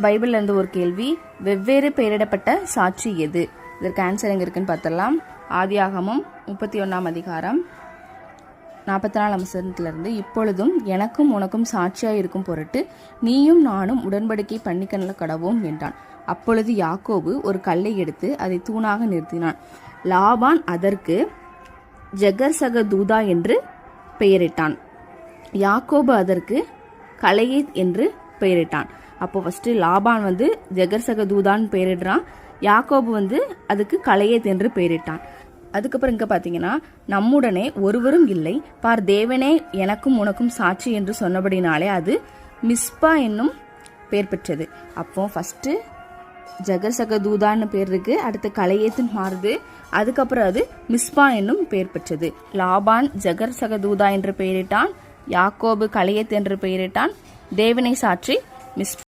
பைபிள்ல இருந்து ஒரு கேள்வி வெவ்வேறு பெயரிடப்பட்ட சாட்சி எது? இதற்கு ஆன்சர் எங்க இருக்குன்னு பார்த்தலாம் ஆதியாகமும் முப்பத்தி ஒன்றாம் அதிகாரம். நாற்பத்தி நாலு வசனத்திலிருந்து இப்பொழுதும் எனக்கும் உனக்கும் சாட்சியாக இருக்கும் பொருட்டு நீயும் நானும் உடன்படிக்கை பண்ணிக்கணல கடவோம் என்றான். அப்பொழுது யாக்கோபு ஒரு கல்லை எடுத்து அதை தூணாக நிறுத்தினான். லாபான் அதற்கு ஜெகர்சக தூதா என்று பெயரிட்டான். யாக்கோபு அதற்கு கலையேத் என்று பெயரிட்டான். அப்போ ஃபர்ஸ்ட் லாபான் வந்து ஜெகர்சக தூதான்னு பெயரிடுறான். யாக்கோபு வந்து அதுக்கு கலையேத் என்று பெயரிட்டான். அதுக்கப்புறம் இங்க பாத்தீங்கன்னா நம்முடனே ஒருவரும் இல்லை. பார் தேவனே எனக்கும் உனக்கும் சாட்சி என்று சொன்னபடினாலே அது மிஸ்பா என்னும் பெயர் பெற்றது. அப்போ ஃபர்ஸ்ட் ஜகர்சக தூதான்னு பேர் இருக்கு. அடுத்து கலையேத்துன்னு மாறுது. அதுக்கப்புறம் அது மிஸ்பா என்னும் பெயர் பெற்றது. லாபான் ஜகர் சகதூதா என்று பெயரிட்டான். யாக்கோபு கலையத் என்று பெயரிட்டான். தேவனை சாட்சி மிஸ்